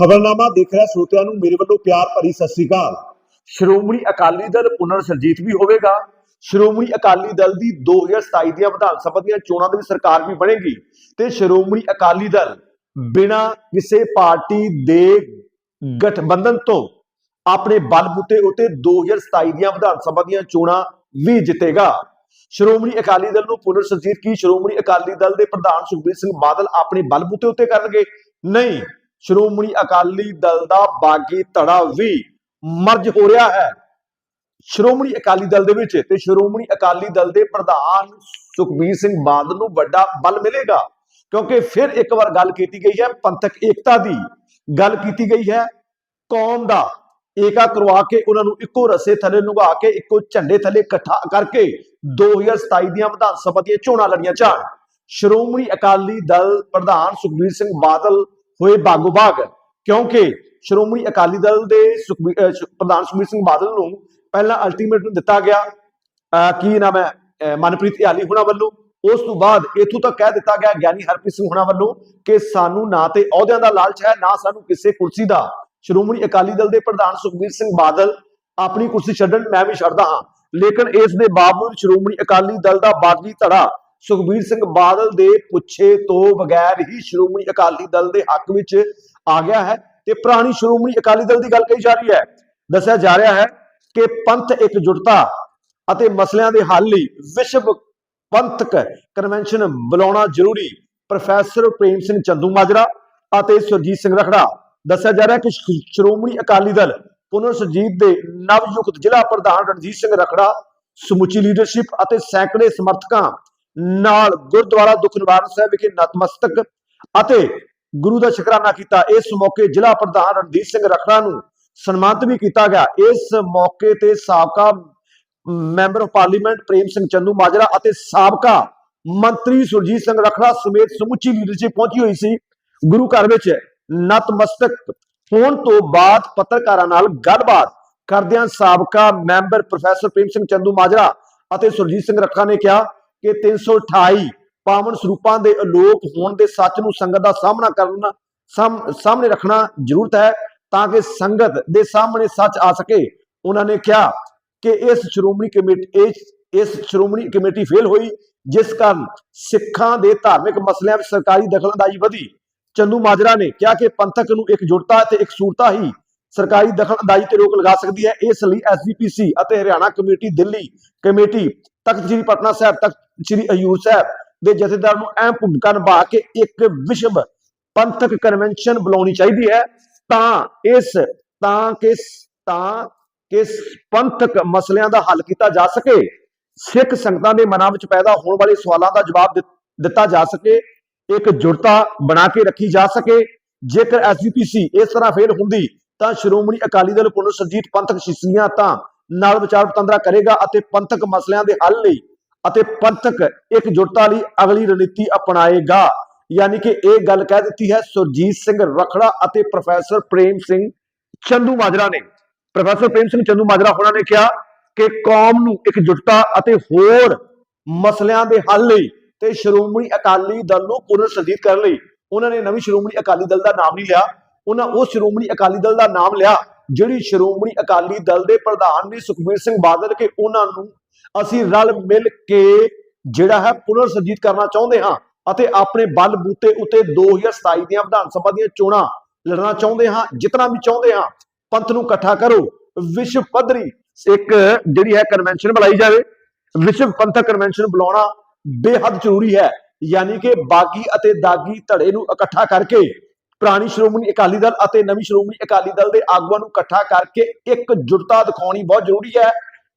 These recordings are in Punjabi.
ਖਬਰਨਾਮਾ ਦੇਖ ਰਿਹਾ ਸਰੋਤਿਆਂ ਨੂੰ, ਮੇਰੇ ਵੱਲੋਂ ਪਿਆਰ ਭਰੀ ਸਤਿ ਸ੍ਰੀ ਅਕਾਲ। ਸ਼੍ਰੋਮਣੀ ਅਕਾਲੀ ਦਲ ਪੁਨਰ ਸਰਜੀਤ ਵੀ ਹੋਵੇਗਾ। ਸ਼੍ਰੋਮਣੀ ਅਕਾਲੀ ਦਲ ਦੀ 2027 ਦੀਆਂ ਵਿਧਾਨ ਸਭਾ ਦੀਆਂ ਚੋਣਾਂ ਦੇ ਵਿੱਚ ਸਰਕਾਰ ਵੀ ਬਣੇਗੀ ਤੇ ਸ਼੍ਰੋਮਣੀ ਅਕਾਲੀ ਦਲ ਬਿਨਾਂ ਕਿਸੇ ਪਾਰਟੀ ਦੇ ਗਠਬੰਧਨ ਤੋਂ ਆਪਣੇ ਬਲਬੂਤੇ ਉਤੇ 2027 ਦੀਆਂ ਵਿਧਾਨ ਸਭਾ ਦੀਆਂ ਚੋਣਾਂ ਵੀ ਜਿੱਤੇਗਾ। ਸ਼੍ਰੋਮਣੀ ਅਕਾਲੀ ਦਲ ਨੂੰ ਪੁਨਰ ਸਰਜੀਤ ਕੀ? ਸ਼੍ਰੋਮਣੀ ਅਕਾਲੀ ਦਲ ਦੇ ਪ੍ਰਧਾਨ ਸੁਖਬੀਰ ਸਿੰਘ ਬਾਦਲ ਆਪਣੇ ਬਲਬੂਤੇ ਉੱਤੇ ਕਰਨਗੇ? ਨਹੀਂ। ਸ਼੍ਰੋਮਣੀ ਅਕਾਲੀ ਦਲ ਦਾ ਬਾਗੀ ਧੜਾ ਵੀ ਮਰਜ ਹੋ ਰਿਹਾ ਹੈ। ਸ਼੍ਰੋਮਣੀ ਅਕਾਲੀ ਦਲ ਦੇ ਵਿੱਚ ਤੇ ਸ਼੍ਰੋਮਣੀ ਅਕਾਲੀ ਦਲ ਦੇ ਪ੍ਰਧਾਨ ਸੁਖਬੀਰ ਸਿੰਘ ਬਾਦਲ ਨੂੰ ਵੱਡਾ ਬਲ ਮਿਲੇਗਾ, ਕਿਉਂਕਿ ਫਿਰ ਇੱਕ ਵਾਰ ਗੱਲ ਕੀਤੀ ਗਈ ਹੈ ਪੰਥਕ ਏਕਤਾ ਦੀ। ਗੱਲ ਕੀਤੀ ਗਈ ਹੈ ਕੌਮ ਦਾ। ਏਕਾ ਕਰਵਾ ਕੇ ਉਹਨਾਂ ਨੂੰ ਇੱਕੋ ਰਸੇ ਥੱਲੇ ਲੁਗਾ ਕੇ, ਇੱਕੋ ਝੰਡੇ ਥੱਲੇ ਇਕੱਠਾ ਕਰਕੇ 2027 ਦੀਆਂ ਵਿਧਾਨ ਸਭਾ ਦੀਆਂ ਚੋਣਾਂ ਲੜੀਆਂ ਜਾਣ। ਸ਼੍ਰੋਮਣੀ ਅਕਾਲੀ ਦਲ ਪ੍ਰਧਾਨ ਸੁਖਬੀਰ ਸਿੰਘ ਬਾਦਲ ਹੋਏ ਬਾਗੋ ਬਾਗ। ਕਿਉਂਕਿ ਸ਼੍ਰੋਮਣੀ ਅਕਾਲੀ ਦਲ ਦੇ ਸੁਖਬੀਰ ਪ੍ਰਧਾਨ ਸੁਖਬੀਰ ਸਿੰਘ ਬਾਦਲ ਨੂੰ ਪਹਿਲਾਂ ਅਲਟੀਮੇਟਮ ਦਿੱਤਾ ਗਿਆ। ਕੀ ਨਾਮ ਹੈ? ਮਨਪ੍ਰੀਤ ਇਆਲੀ ਹੁਣਾਂ ਵੱਲੋਂ। ਉਸ ਤੋਂ ਬਾਅਦ ਇਥੋਂ ਤੱਕ ਕਹਿ ਦਿੱਤਾ ਗਿਆ ਗਿਆਨੀ ਹਰਪ੍ਰੀਤ ਸਿੰਘ ਹੁਣਾਂ ਵੱਲੋਂ ਕਿ ਸਾਨੂੰ ਨਾ ਤੇ ਅਹੁਦਿਆਂ ਦਾ ਲਾਲਚ ਹੈ, ਨਾ ਸਾਨੂੰ ਕਿਸੇ ਕੁਰਸੀ ਦਾ। ਸ਼੍ਰੋਮਣੀ ਅਕਾਲੀ ਦਲ ਦੇ ਪ੍ਰਧਾਨ ਸੁਖਬੀਰ ਸਿੰਘ ਬਾਦਲ ਆਪਣੀ ਕੁਰਸੀ ਛੱਡਣ ਮੈਂ ਵੀ ਛੱਡਦਾ ਹਾਂ। ਲੇਕਿਨ ਇਸ ਦੇ ਬਾਵਜੂਦ ਸ਼੍ਰੋਮਣੀ ਅਕਾਲੀ ਦਲ ਦਾ ਬਾਗੀ ਧੜਾ ਸੁਖਬੀਰ ਸਿੰਘ ਬਾਦਲ ਦੇ ਪੁੱਛੇ ਤੋਂ ਬਗੈਰ ਹੀ ਸ਼੍ਰੋਮਣੀ ਅਕਾਲੀ ਦਲ ਦੇ ਹੱਕ ਵਿੱਚ ਆ ਗਿਆ ਹੈ ਤੇ ਪੁਰਾਣੀ ਸ਼੍ਰੋਮਣੀ ਅਕਾਲੀ ਦਲ ਦੀ ਗੱਲ ਕਹੀ ਜਾ ਰਹੀ ਹੈ। ਦੱਸਿਆ ਜਾ ਰਿਹਾ ਹੈ ਕਿ ਪੰਥ ਇਕਜੁੱਟਤਾ ਅਤੇ ਮਸਲਿਆਂ ਦੇ ਹੱਲ ਲਈ ਵਿਸ਼ਵ ਪੰਥਕ ਕਨਵੈਨਸ਼ਨ ਬੁਲਾਉਣਾ ਜ਼ਰੂਰੀ, ਪ੍ਰੋਫੈਸਰ ਪ੍ਰੇਮ ਸਿੰਘ ਚੰਦੂ ਮਾਜਰਾ ਅਤੇ ਸੁਰਜੀਤ ਸਿੰਘ ਰਖੜਾ। ਦੱਸਿਆ ਜਾ ਰਿਹਾ ਕਿ ਸ਼੍ਰੋਮਣੀ ਅਕਾਲੀ ਦਲ ਪੁਨਰ ਸੁਰਜੀਤ ਦੇ ਨਵਯੁਕਤ ਜ਼ਿਲ੍ਹਾ ਪ੍ਰਧਾਨ ਰਣਜੀਤ ਸਿੰਘ ਰਖੜਾ, ਸਮੁੱਚੀ ਲੀਡਰਸ਼ਿਪ ਅਤੇ ਸੈਂਕੜੇ ਸਮਰਥਕਾਂ ਨਾਲ ਗੁਰਦੁਆਰਾ ਦੁੱਖ ਨਿਵਾਰਨ ਸਾਹਿਬ ਵਿਖੇ ਨਤਮਸਤਕ ਅਤੇ ਗੁਰੂ ਦਾ ਸ਼ੁਕਰਾਨਾ ਕੀਤਾ। ਇਸ ਮੌਕੇ ਜ਼ਿਲ੍ਹਾ ਪ੍ਰਧਾਨ ਰਣਜੀਤ ਸਿੰਘ ਰਖੜਾ ਨੂੰ ਸਨਮਾਨਿਤ ਵੀ ਕੀਤਾ ਗਿਆ। ਇਸ ਮੌਕੇ ਤੇ ਸਾਬਕਾ member of parliament Prem Singh Chandumajra ਅਤੇ ਸਾਬਕਾ ਮੰਤਰੀ ਸੁਰਜੀਤ ਸਿੰਘ ਰਖੜਾ ਸਮੇਤ ਸਮੁੱਚੀ ਲੀਡਰਸ਼ਿਪ ਪਹੁੰਚੀ ਹੋਈ ਸੀ। ਗੁਰੂ ਘਰ ਵਿੱਚ ਨਤਮਸਤਕ ਹੋਣ ਤੋਂ ਬਾਅਦ ਪੱਤਰਕਾਰਾਂ ਨਾਲ ਗੱਲਬਾਤ ਕਰਦਿਆਂ ਸਾਬਕਾ member professor Prem Singh Chandumajra ਅਤੇ ਸੁਰਜੀਤ ਸਿੰਘ ਰੱਖਾ ਨੇ ਕਿਹਾ ਕਿ 328 ਪਾਵਨ ਸਰੂਪਾਂ ਦੇ ਅਲੋਕ ਹੋਣ ਦੇ ਸੱਚ ਨੂੰ ਸੰਗਤ ਦਾ ਸਾਹਮਣਾ ਕਰਨਾ ਸਾਹਮਣੇ ਰੱਖਣਾ ਜ਼ਰੂਰਤ ਹੈ ਤਾਂ ਕਿ ਸੰਗਤ ਦੇ ਸਾਹਮਣੇ ਸੱਚ ਆ ਸਕੇ। ਉਹਨਾਂ ਨੇ ਕਿਹਾ ਕਿ ਇਸ ਸ਼੍ਰੋਮਣੀ ਕਮੇਟੀ, ਇਸ ਸ਼੍ਰੋਮਣੀ ਕਮੇਟੀ ਫੇਲ ਹੋਈ, ਜਿਸ ਕਾਰਨ ਸਿੱਖਾਂ ਦੇ ਧਾਰਮਿਕ ਮਸਲਿਆਂ ਵਿੱਚ ਸਰਕਾਰੀ ਦਖਲਅੰਦਾਜ਼ੀ ਵਧੀ। ਚੰਦੂ ਮਾਜਰਾ ਨੇ ਕਿਹਾ ਕਿ ਪੰਥਕ ਨੂੰ ਇਕਜੁੱਟਤਾ ਤੇ ਇਕਸੂਰਤਾ ਹੀ ਸਰਕਾਰੀ ਦਖਲਅੰਦਾਜ਼ੀ ਤੇ ਰੋਕ ਲਗਾ ਸਕਦੀ ਹੈ। ਇਸ ਲਈ ਐਸਜੀਪੀਸੀ ਅਤੇ ਹਰਿਆਣਾ ਕਮੇਟੀ ਦਿੱਲੀ ਕਮੇਟੀ ਤਖਤ ਸ੍ਰੀ ਪਟਨਾ ਸਾਹਿਬ, ਤਖਤ ਸ੍ਰੀ ਹਜੂਰ ਸਾਹਿਬ ਦੇ ਜਥੇਦਾਰ ਨੂੰ ਅਹਿਮ ਭੂਮਿਕਾ ਨਿਭਾ ਕੇ ਇੱਕ ਵਿਸ਼ਵ ਪੰਥਕ ਕਨਵੈਨਸ਼ਨ ਬੁਲਾਉਣੀ ਚਾਹੀਦੀ ਹੈ, ਤਾਂ ਇਸ, ਤਾਂ ਕਿ ਤਾਂ ਕਿ ਪੰਥਕ ਮਸਲਿਆਂ ਦਾ ਹੱਲ ਕੀਤਾ ਜਾ ਸਕੇ, ਸਿੱਖ ਸੰਗਤਾਂ ਦੇ ਮਨਾਂ ਵਿੱਚ ਪੈਦਾ ਹੋਣ ਵਾਲੇ ਸਵਾਲਾਂ ਦਾ ਜਵਾਬ ਦਿੱਤਾ ਜਾ ਸਕੇ, ਇੱਕ ਜੁੜਤਾ ਬਣਾ ਕੇ ਰੱਖੀ ਜਾ ਸਕੇ, ਜੇਕਰ ਐਸਜੀਪੀਸੀ ਇਸ ਤਰ੍ਹਾਂ ਫੇਲ ਹੁੰਦੀ, ਤਾਂ ਸ਼੍ਰੋਮਣੀ ਅਕਾਲੀ ਦਲ ਪੁਨਰ ਸਰਜੀਤ ਪੰਥਕ ਸ਼ਿਸ਼ਨੀਆਂ ਤਾਂ ਨਾਲ ਵਿਚਾਰ ਵਟਾਂਦਰਾ ਕਰੇਗਾ ਅਤੇ ਪੰਥਕ ਮਸਲਿਆਂ ਦੇ ਹੱਲ ਲਈ ਅਤੇ ਪੰਥਕ ਇਕਜੁੱਟਤਾ ਲਈ ਅਗਲੀ ਰਣਨੀਤੀ ਅਪਣਾਏਗਾ। ਯਾਨੀ ਕਿ ਇਹ ਗੱਲ ਕਹਿ ਦਿੱਤੀ ਹੈ ਸੁਰਜੀਤ ਸਿੰਘ ਰਖੜਾ ਅਤੇ ਪ੍ਰੋਫੈਸਰ ਪ੍ਰੇਮ ਸਿੰਘ ਚੰਦੂ ਮਾਜਰਾ ਨੇ। ਪ੍ਰੋਫੈਸਰ ਪ੍ਰੇਮ ਸਿੰਘ ਚੰਦੂ ਮਾਜਰਾ ਹੋਣਾ ਨੇ ਕਿਹਾ ਕਿ ਕੌਮ ਨੂੰ ਇਕਜੁੱਟਤਾ ਅਤੇ ਹੋਰ ਮਸਲਿਆਂ ਦੇ ਹੱਲ ਲਈ ਤੇ ਸ਼੍ਰੋਮਣੀ ਅਕਾਲੀ ਦਲ ਨੂੰ ਪੁਨਰ ਸਰਜੀਤ ਕਰਨ ਲਈ। ਉਹਨਾਂ ਨੇ ਨਵੀਂ ਸ਼੍ਰੋਮਣੀ ਅਕਾਲੀ ਦਲ ਦਾ ਨਾਮ ਨਹੀਂ ਲਿਆ। ਉਹਨਾਂ ਉਹ ਸ਼੍ਰੋਮਣੀ ਅਕਾਲੀ ਦਲ ਦਾ ਨਾਮ ਲਿਆ ਜਿਹੜੀ ਸ਼੍ਰੋਮਣੀ ਅਕਾਲੀ ਦਲ ਦੇ ਪ੍ਰਧਾਨ ਨੇ ਸੁਖਬੀਰ ਸਿੰਘ ਬਾਦਲ ਕਿ ਉਹਨਾਂ ਨੂੰ ਅਸੀਂ ਰਲ ਮਿਲ ਕੇ ਜਿਹੜਾ ਹੈ ਪੁਨਰ ਸਰਜੀਤ ਕਰਨਾ ਚਾਹੁੰਦੇ ਹਾਂ ਅਤੇ ਆਪਣੇ ਬਲ ਬੂਤੇ ਉੱਤੇ 2027 ਦੀਆਂ ਵਿਧਾਨ ਸਭਾ ਦੀਆਂ ਚੋਣਾਂ ਲੜਨਾ ਚਾਹੁੰਦੇ ਹਾਂ, ਜਿਤਨਾ ਵੀ ਚਾਹੁੰਦੇ ਹਾਂ, ਪੰਥ ਨੂੰ ਇਕੱਠਾ ਕਰੋ। ਵਿਸ਼ਵ ਪੱਧਰੀ ਇੱਕ ਜਿਹੜੀ ਹੈ ਕਨਵੈਨਸ਼ਨ ਬੁਲਾਈ ਜਾਵੇ। ਵਿਸ਼ਵ ਪੰਥਕ ਕਨਵੈਨਸ਼ਨ ਬੁਲਾਉਣਾ ਬੇਹੱਦ ਜ਼ਰੂਰੀ ਹੈ। ਯਾਨੀ ਕਿ ਬਾਗੀ ਅਤੇ ਦਾਗੀ ਧੜੇ ਨੂੰ ਇਕੱਠਾ ਕਰਕੇ ਪੁਰਾਣੀ ਸ਼੍ਰੋਮਣੀ ਅਕਾਲੀ ਦਲ ਅਤੇ ਨਵੀਂ ਸ਼੍ਰੋਮਣੀ ਅਕਾਲੀ ਦਲ ਦੇ ਆਗੂਆਂ ਨੂੰ ਇਕੱਠਾ ਕਰਕੇ ਇੱਕ ਜੁਟਤਾ ਦਿਖਾਉਣੀ ਬਹੁਤ ਜ਼ਰੂਰੀ ਹੈ।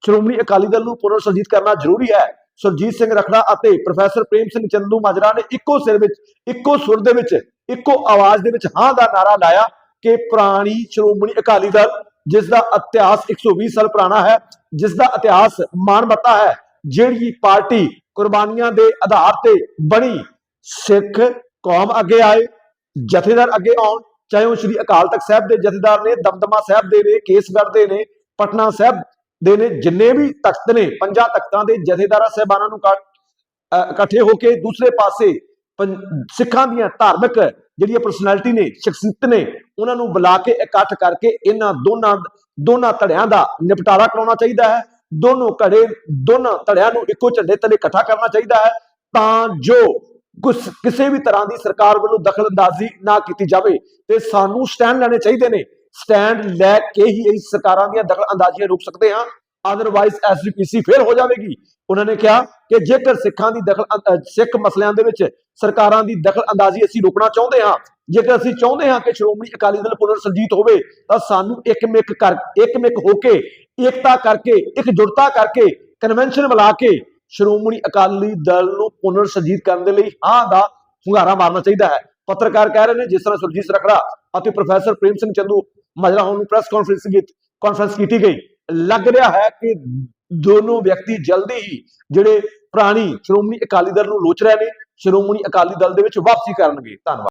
ਸ਼੍ਰੋਮਣੀ ਅਕਾਲੀ ਦਲ ਨੂੰ ਪੁਨਰਸਜੀਤ ਕਰਨਾ ਜ਼ਰੂਰੀ ਹੈ। ਸੁਰਜੀਤ ਸਿੰਘ ਰਖੜਾ ਅਤੇ ਪ੍ਰੋਫੈਸਰ ਪ੍ਰੇਮ ਸਿੰਘ ਚੰਦੂ ਮਾਜਰਾ ਨੇ ਇੱਕੋ ਸਿਰ ਵਿੱਚ, ਇੱਕੋ ਸੁਰ ਦੇ ਵਿੱਚ, ਇੱਕੋ ਆਵਾਜ਼ ਦੇ ਵਿੱਚ ਹਾਂ ਦਾ ਨਾਰਾ ਲਾਇਆ ਕਿ ਪੁਰਾਣੀ ਸ਼੍ਰੋਮਣੀ ਅਕਾਲੀ ਦਲ, ਜਿਸ ਦਾ ਇਤਿਹਾਸ 120 ਸਾਲ ਪੁਰਾਣਾ ਹੈ, ਜਿਸ ਦਾ ਇਤਿਹਾਸ ਮਾਨਵਤਾ ਹੈ, ਜਿਹੜੀ ਪਾਰਟੀ ਕੁਰਬਾਨੀਆਂ ਦੇ ਆਧਾਰ ਤੇ ਬਣੀ ਸਿੱਖ ਕੌਮ ਅੱਗੇ ਆਏ। ਜਥੇਦਾਰ ਅੱਗੇ ਆਉਣ, ਚਾਹੇ ਉਹ ਸ੍ਰੀ ਅਕਾਲ ਤਖਤ ਸਾਹਿਬ ਦੇ ਜਥੇਦਾਰ ਨੇ, ਦਮਦਮਾ ਸਾਹਿਬ ਦੇ ਨੇ, ਕੇਸਗੜ੍ਹ ਦੇ ਨੇ, ਪਟਨਾ ਸਾਹਿਬ ਦੇ ਨੇ, ਜਿੰਨੇ ਵੀ ਤਖਤ ਨੇ, ਪੰਜਾਂ ਤਖਤਾਂ ਦੇ ਜਥੇਦਾਰਾਂ ਸਹਿਬਾਨਾਂ ਨੂੰ ਇਕੱਠੇ ਹੋ ਕੇ ਦੂਸਰੇ ਪਾਸੇ ਸਿੱਖਾਂ ਦੀਆਂ ਧਾਰਮਿਕ ਜਿਹੜੀਆਂ ਪਰਸਨੈਲਿਟੀ ਨੇ, ਸ਼ਖਸੀਅਤ ਨੇ, ਉਹਨਾਂ ਨੂੰ ਬੁਲਾ ਕੇ ਇਕੱਠ ਕਰਕੇ ਇਹਨਾਂ ਦੋਨਾਂ ਦੋਨਾਂ ਧੜਿਆਂ ਦਾ ਨਿਪਟਾਰਾ ਕਰਾਉਣਾ ਚਾਹੀਦਾ ਹੈ। ਦੋਨੋਂ ਘੜੇ, ਦੋਨਾਂ ਧੜਿਆਂ ਨੂੰ ਇੱਕੋ ਝੰਡੇ ਤਲੇ ਇਕੱਠਾ ਕਰਨਾ ਚਾਹੀਦਾ ਹੈ। ਤਾਂ ਜੋ ਕਿਸੇ ਵੀ ਤਰ੍ਹਾਂ ਦੀ ਸਰਕਾਰ ਵੱਲੋਂ ਦਖਲਅੰਦਾਜ਼ੀ ਨਾ ਕੀਤੀ ਜਾਵੇ, ਤੇ ਸਾਨੂੰ ਸਟੈਂਡ ਲੈਣੇ ਚਾਹੀਦੇ ਨੇ। ਸਟੈਂਡ ਲੈ ਕੇ ਹੀ ਇਸ ਸਰਕਾਰਾਂ ਦੀਆਂ ਦਖਲਅੰਦਾਜ਼ੀਆਂ ਰੋਕ ਸਕਦੇ ਹਾਂ। ਅਦਰਵਾਈਜ਼ ਐਸਜੀਪੀਸੀ ਫੇਲ ਹੋ ਜਾਵੇਗੀ। ਉਹਨਾਂ ਨੇ ਕਿਹਾ ਕਿ ਜੇਕਰ ਸਿੱਖਾਂ ਦੀ ਦਖਲ ਸਿੱਖ ਮਸਲਿਆਂ ਦੇ ਵਿੱਚ ਸਰਕਾਰਾਂ ਦੀ ਦਖਲਅੰਦਾਜ਼ੀ ਅਸੀਂ ਰੋਕਣਾ ਚਾਹੁੰਦੇ ਹਾਂ, ਜੇਕਰ ਅਸੀਂ ਚਾਹੁੰਦੇ ਹਾਂ ਕਿ ਸ਼੍ਰੋਮਣੀ ਅਕਾਲੀ ਦਲ ਪੁਨਰ ਸਰਜੀਤ ਹੋਵੇ, ਤਾਂ ਸਾਨੂੰ ਇੱਕਮਿਕ ਕਰ ਇੱਕਮਿਕ ਹੋ ਕੇ, ਏਕਤਾ ਕਰਕੇ ਇਕਜੁੱਟਤਾ ਕਰਕੇ ਕਨਵੈਨਸ਼ਨ ਬੁਲਾ ਕੇ ਸ਼੍ਰੋਮਣੀ ਅਕਾਲੀ ਦਲ ਨੂੰ ਪੁਨਰ ਸਰਜੀਤ ਕਰਨ ਦੇ ਲਈ ਹਾਂ ਦਾ ਹੁੰਗਾਰਾ ਮਾਰਨਾ ਚਾਹੀਦਾ ਹੈ। ਪੱਤਰਕਾਰ ਕਹਿ ਰਹੇ ਨੇ, ਜਿਸ ਤਰ੍ਹਾਂ ਸੁਰਜੀਤ ਰਖੜਾ ਅਤੇ ਪ੍ਰੋਫੈਸਰ ਪ੍ਰੇਮ ਸਿੰਘ ਚੰਦੂ ਮਾਜਰਾ ਹੋਣ ਨੂੰ ਪ੍ਰੈਸ ਕਾਨਫਰੰਸ ਕੀਤੀ ਕਾਨਫਰੰਸ ਕੀਤੀ ਗਈ। ਲੱਗ ਰਿਹਾ ਹੈ ਕਿ ਦੋਨੋਂ ਵਿਅਕਤੀ ਜਲਦੀ ਹੀ ਜਿਹੜੇ ਪੁਰਾਣੀ ਸ਼੍ਰੋਮਣੀ ਅਕਾਲੀ ਦਲ ਨੂੰ ਲੋਚ ਰਹੇ ਨੇ, ਸ਼੍ਰੋਮਣੀ ਅਕਾਲੀ ਦਲ ਦੇ ਵਿੱਚ ਵਾਪਸੀ ਕਰਨਗੇ। ਧੰਨਵਾਦ।